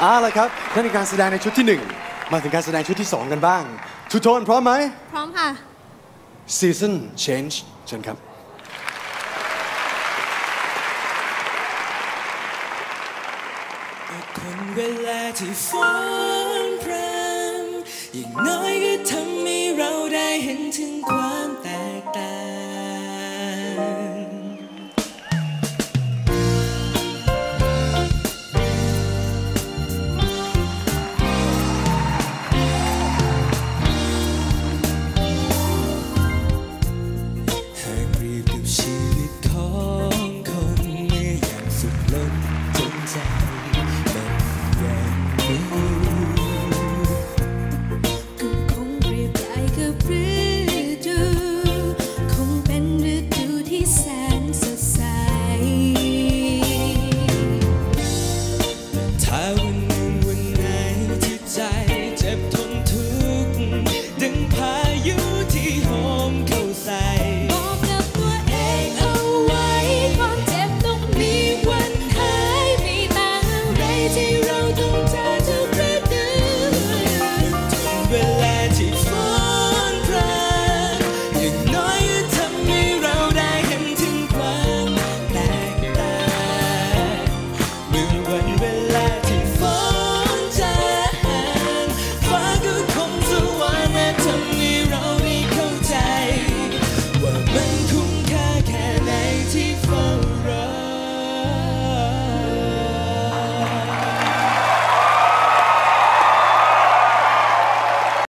เอาละครับนั่นคือการแสดงในชุดที่หนึ่งมาถึงการแสดงชุดที่สองกันบ้างทูโทนพร้อมไหม พร้อมค่ะ Season Change เชิญครับคนเวลาที่ฟ้อนพร day.